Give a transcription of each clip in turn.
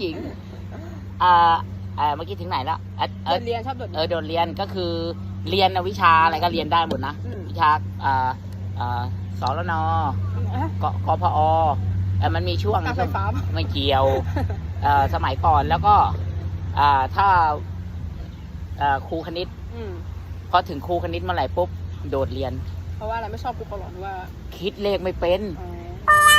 หญิงอ่าอ่าเมื่อกี้ถึงไหนแล้วอะเอโดอดเรียนชอบโดดเอเรียอนโดดเรียนก็คือเรียนวิชาอะไรก็เรียนได้หมดนะมวิชาอ่าอ่าสรนอะ กกพอเอ่อมันมีช่วงการไฟฟ้าปะไม่เกี่ยวเอ่อสมัยก่อนแล้วก็อ่าถ้าอ่าครูคณิตอืมพอถึงครูคณิตเมื่อไหร่ปุ๊บโดดเรียน เพราะว่าอะไรไม่ชอบครูเขาหรอกหรือว่าคิดเลขไม่เป็น อ๋อ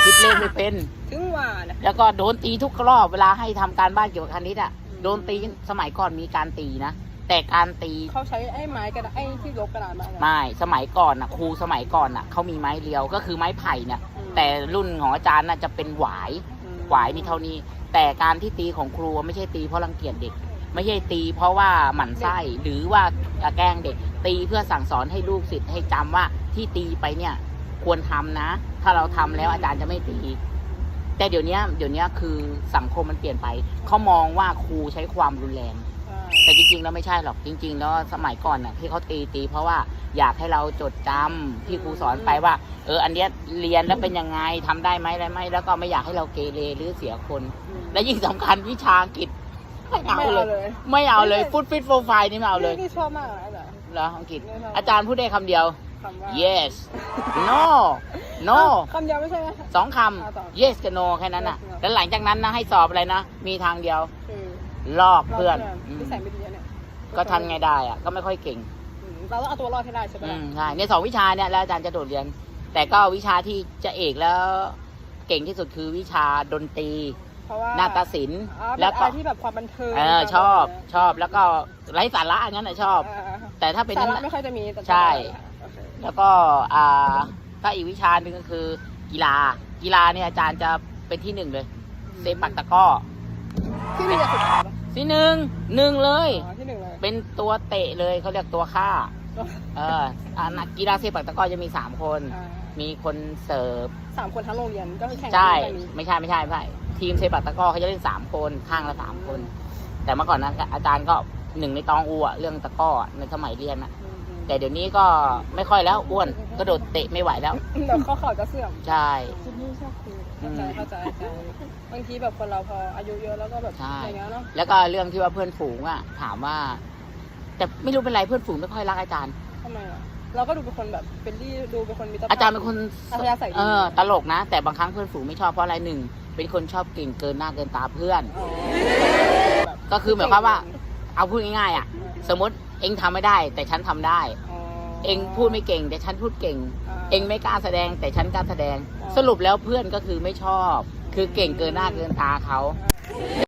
คิดเลขไม่เป็น ถึงว่านะ แล้วก็โดนตีทุกรอบเวลาให้ทำการบ้านเกี่ยวกับคณิตอะ อืม โดนตีสมัยก่อนมีการตีนะ แต่การตีเขาใช้ไอ้ไม้กระดาษไอ้ที่ลบกระดาษมาไม่สมัยก่อนอะครูสมัยก่อนอะเขามีไม้เรียวก็คือไม้ไผ่เนี่ยแต่รุ่นของอาจารย์น่ะจะเป็นหวายหวายมีเท่านี้ แต่การที่ตีของครูไม่ใช่ตีเพราะรังเกียจเด็ก ไม่ใช่ตี เพราะว่าหมั่นไส้หรือว่าแกล้งเด็ก ตีเพื่อสั่งสอนให้ลูกศิษย์ให้จำว่าที่ตีไปเนี่ย ควรทำนะ ถ้าเราทำแล้วอาจารย์จะไม่ตีแต่เดี๋ยวเนี้ยเดี๋ยวเนี้ยคือสังคมมันเปลี่ยนไปเขามองว่าครูใช้ความรุนแรงใช่แต่จริงๆแล้วไม่ใช่หรอกจริง ๆ แล้วสมัยก่อนน่ะที่เขาตีตีเพราะว่าอยากให้เราจดจำที่ครูสอนไปว่า เออ อันเนี้ยเรียนแล้วเป็นยังไงทำได้ไหมอะไรไหมแล้วก็ไม่อยากให้เราเกเรหรือเสียคนอืมและยิ่งสำคัญวิชาอังกฤษไม่เอาไม่เลเอายเลย ไม่เอาเลยฟุตฟิตโฟไฟนี่ไม่เอาเลยนี่ชอบมากนะแต่เหรออังกฤษไม่ชอบอาจารย์พูดได้คำเดียว คำว่า yes no no คำเดียวไม่ใช่ไหม สองคอ่าต่อำ yes กับ no แค่นั้นน่ะ Yes กับ no แล้วหลังจากนั้นนะให้สอบอะไรนะ มีทางเดียว คือลอกเพื่อนอืนิมสัยไม่ดีอะเนี่ยก็ทำไงได้อะก็ไม่ค่อยเก่ง อืมเราต้องเอาตัวรอดให้ได้ใช่ไหมอืล่ะมใช่ในสองวิชาเนี่ยแล้วอาจารย์จะโดดเรียน แต่ก็วิชาที่จะเอกแล้ว เก่งที่สุดคือวิชาดนตรี เพราะว่านาฏศิลป์อ่าแล้เป็วนก็อะไรที่แบบความบันเทิงเออชอบชอบแล้วก็ไร้สาระอย่างนั้นนะชอบ เออแต่ถ้าเป็นสานั้นระไม่ค่อยจะมีแต่ใช่โอเค แล้วก็อ่าถ้าอีกวิชาหนึ่งก็คือกีฬา กีฬาเนี่ยอาจารย์จะเป็นที่หนึ่งเลยเซปักตะกร้อที่นี่จะสุดท้ายปะที่หนึ่งหนึ่งเลย อ๋อที่หนึ่งเลยเป็นตัวเตะเลยเขาเรียกตัวฆ่า เอออ่านักกีฬาเซปักตะกร้อจะมีสามคน อ่ามีคนเสิร์ฟ สามคนทั้งโรงเรียนก็คือแข่งกันใช่ แบบนี้ไม่ใช่ไม่ใช่ไม่ใช่ทีมเซปักตะกร้อเขาจะเล่นสามคนข้างละสามคน แต่เมื่อก่อนนะอาจารย์ก็หนึ่งในตองอูอะเรื่องตะกร้ออะในสมัยเรียนอะอืมอืม แต่เดี๋ยวนี้ก็ไม่ค่อยแล้วอ้วนก็โดดเตะไม่ไหวแล้ว เดี๋ยวข้อเข่าจะเสื่อมใช่ เข้าใจเข้าใจเข้าใจบางทีแบบคนเราพออายุเยอะแล้วก็แบบใช่ อย่างเงี้ยเนาะแล้วก็เรื่องที่ว่าเพื่อนฝูงอะถามว่า แต่ไม่รู้เป็นไรเพื่อนฝูงไม่ค่อยรักอาจารย์ ทำไมอะเราก็ดูเป็นคนแบบเป็นที่ดูเป็นคนมีตรภพอาจารย์เป็นคนอัธยาศัยดีเออตลกนะ แต่บางครั้งเพื่อนฝูงไม่ชอบเพราะอะไรหนึ่งเป็นคนชอบเก่งเกินหน้าเกินตาเพื่อน อ๋อแบบก็คือหมายความว่า เอาพูดง่ายๆอะ สมมติเองทำไม่ได้ แต่ฉันทำได้อ๋อเองพูดไม่เก่ง แต่ฉันพูดเก่งาเองไม่กล้าแสดง แต่ฉันกล้าแสดงอ๋อสรุปแล้วเพื่อนก็คือไม่ชอบ คือเก่งเกินหน้าเกินตาเขาอ่า